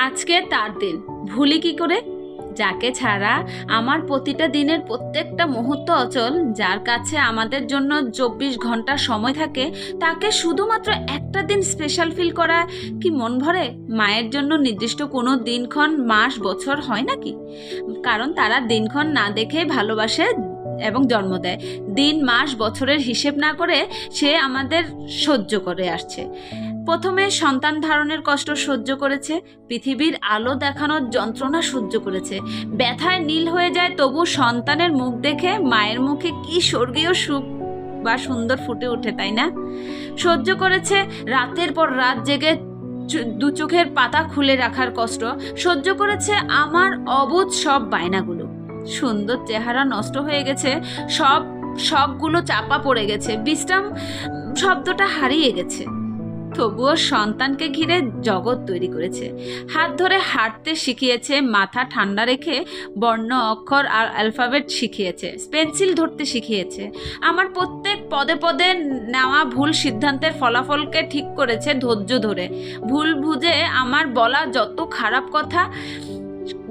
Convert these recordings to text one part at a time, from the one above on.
আজকে তার দিন। ভুলি কি করে? যাকে ছাড়া আমার প্রতিটা দিনের প্রত্যেকটা মুহূর্ত অচল, যার কাছে আমাদের জন্য চব্বিশ ঘণ্টা সময় থাকে, তাকে শুধুমাত্র একটা দিন স্পেশাল ফিল করা কি মন ভরে? মায়ের জন্য নির্দিষ্ট কোনো দিনক্ষণ, মাস, বছর হয় নাকি? কারণ তারা দিনক্ষণ না দেখে ভালোবাসে এবং জন্ম দেয়। দিন, মাস, বছরের হিসেব না করে সে আমাদের সহ্য করে আসছে। প্রথমে সন্তান ধারণের কষ্ট সহ্য করেছে, পৃথিবীর আলো দেখানোর যন্ত্রণা সহ্য করেছে। ব্যথায় নীল হয়ে যায়, তবু সন্তানের মুখ দেখে মায়ের মুখে কি স্বর্গীয় সুখ বা সুন্দর ফুটে ওঠে, তাই না? সহ্য করেছে, রাতের পর রাত জেগে দু চোখের পাতা খুলে রাখার কষ্ট। সহ্য করেছে আমার অবুধ সব বায়নাগুলো। সুন্দর চেহারা নষ্ট হয়ে গেছে, সব শখগুলো চাপা পড়ে গেছে। বিশ্রাম শব্দটা হারিয়ে গেছে। তবুও সন্তানকে ঘিরে জগৎ তৈরি করেছে। হাত ধরে হাঁটতে শিখিয়েছে, মাথা ঠান্ডা রেখে বর্ণ, অক্ষর আর অ্যালফাবেট শিখিয়েছে, পেন্সিল ধরতে শিখিয়েছে। আমার প্রত্যেক পদে পদে নেওয়া ভুল সিদ্ধান্তের ফলাফলকে ঠিক করেছে ধৈর্য ধরে। ভুল বুঝে আমার বলা যত খারাপ কথা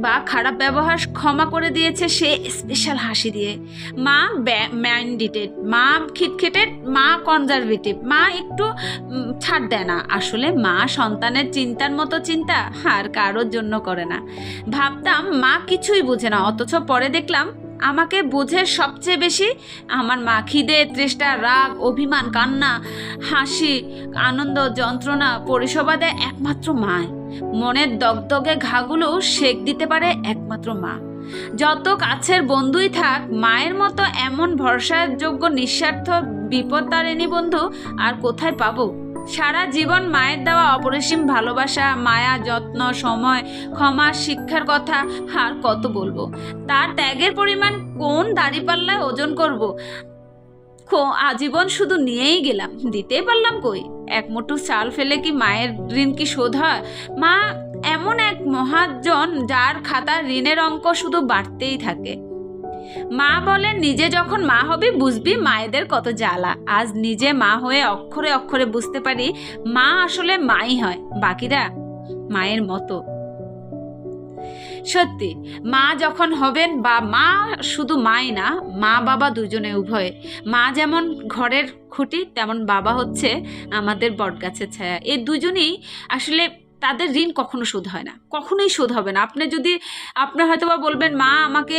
বা খারাপ ব্যবহার ক্ষমা করে দিয়েছে সে স্পেশাল হাসি দিয়ে। মা ম্যান্ডিটেড, মা খিটখিটেড মা কনজারভেটিভ, মা একটু ছাড় দেয় না। আসলে মা সন্তানের চিন্তার মতো চিন্তা আর কারোর জন্য করে না। ভাবতাম মা কিছুই বোঝে না, অথচ পরে দেখলাম আমাকে বোঝে সবচেয়ে বেশি আমার মা খিদে, তৃষ্ণা, রাগ, অভিমান, কান্না, হাসি, আনন্দ, যন্ত্রণা, পরিষেবা দেয় একমাত্র মায়। মনের দগদগে ঘাগুলো সেক দিতে পারে একমাত্র মা। যত কাছের বন্ধুই থাক, মায়ের মতো এমন ভরসাযোগ্য নিঃস্বার্থ বিপদ তারেনি বন্ধু আর কোথায় পাবো? সারা জীবন মায়ের দেওয়া অপরিসীম ভালোবাসা, মায়া, যত্ন, সময়, ক্ষমা, শিক্ষার কথা আর কত বলব? তার ত্যাগের পরিমাণ কোন দাড়িপাল্লায় ওজন করব? খো- আজীবন শুধু নিয়েই গেলাম দিতেই পারলাম কই? এক মুঠো চাল ফেলে কি মায়ের ঋণ কি শোধ হয়? মা এমন এক মহাজন যার খাতার ঋণের অঙ্ক শুধু বাড়তেই থাকে। মা বলেন, নিজে যখন মা হবি, বুঝবি মায়েদের কত জ্বালা। আজ নিজে মা হয়ে অক্ষরে অক্ষরে বুঝতে পারি মা আসলে মাই হয়। বাকিরা মায়ের মতো। সত্যি, মা যখন হবেন বা মা শুধু মাই না, মা বাবা দুজনে উভয়ে, মা যেমন ঘরের খুঁটি, তেমন বাবা হচ্ছে আমাদের বটগাছের ছায়া। এই দুজনেই আসলে তাদের ঋণ কখনো শোধ হয় না, কখনোই শোধ হবে না। আপনি যদি আপনার হয়তো বা বলবেন, মা আমাকে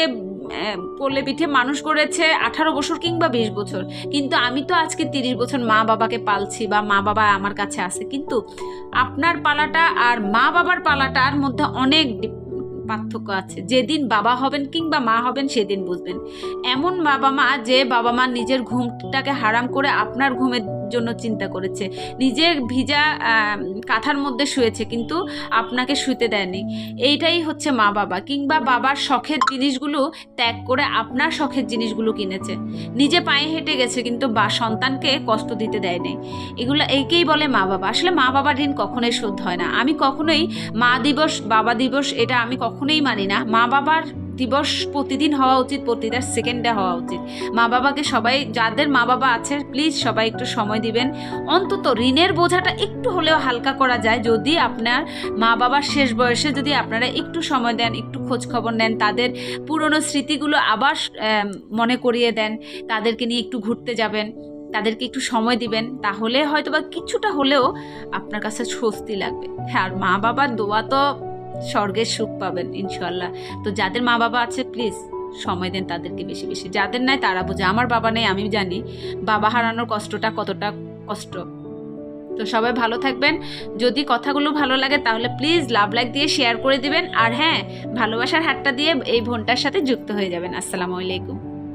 কোলে পিঠে মানুষ করেছে আঠারো বছর কিংবা বিশ বছর, কিন্তু আমি তো আজকে তিরিশ বছর মা বাবাকে পালছি বা মা বাবা আমার কাছে আছে। কিন্তু আপনার পালাটা আর মা বাবার পালাটার মধ্যে অনেক পার্থক্য আছে। যেদিন বাবা হবেন কিংবা মা হবেন, সেদিন বুঝবেন। এমন বাবা মা যে বাবা মা নিজের ঘুমটাকে হারাম করে আপনার ঘুমের জন্য চিন্তা করেছে। নিজে ভিজা কাঁথার মধ্যে শুয়েছে, কিন্তু আপনাকে শুতে দেয়নি। এইটাই হচ্ছে মা বাবা কিংবা বাবার শখের জিনিসগুলো ত্যাগ করে আপনার শখের জিনিসগুলো কিনেছে। নিজে পায়ে হেঁটে গেছে, কিন্তু বা, সন্তানকে কষ্ট দিতে দেয়নি। এগুলো এইকেই বলে মা বাবা আসলে মা বাবার ঋণ কখনোই শোধ হয় না। আমি কখনোই মা দিবস, বাবা দিবস, এটা আমি কখনোই মানি না। মা বাবার দিবস প্রতিদিন হওয়া উচিত প্রতিটা সেকেন্ডে হওয়া উচিত। মা বাবাকে সবাই, যাদের মা বাবা আছে প্লিজ সবাই একটু সময় দিবেন। অন্তত ঋণের বোঝাটা একটু হলেও হালকা করা যায়। যদি আপনার মা বাবার শেষ বয়সে যদি আপনারা একটু সময় দেন, একটু খোঁজ খবর নেন, তাদের পুরনো স্মৃতিগুলো আবার মনে করিয়ে দেন, তাদেরকে নিয়ে একটু ঘুরতে যাবেন, তাদেরকে একটু সময় দিবেন, তাহলে হয়তো বা কিছুটা হলেও আপনার কাছে স্বস্তি লাগবে। হ্যাঁ আর মা বাবার দোয়া তো স্বর্গের সুখ পাবেন ইনশাল্লাহ তো যাদের মা বাবা আছে প্লিজ সময় দেন তাদেরকে বেশি বেশি। যাদের নাই, তারা বোঝে। আমার বাবা নেই, আমি জানি বাবা হারানোর কষ্টটা কতটা কষ্ট। তো সবাই ভালো থাকবেন। যদি কথাগুলো ভালো লাগে, তাহলে প্লিজ লাভ লাইক দিয়ে শেয়ার করে দিবেন। আর হ্যাঁ ভালোবাসার হাতটা দিয়ে এই বোনটার সাথে যুক্ত হয়ে যাবেন। আসসালামু আলাইকুম।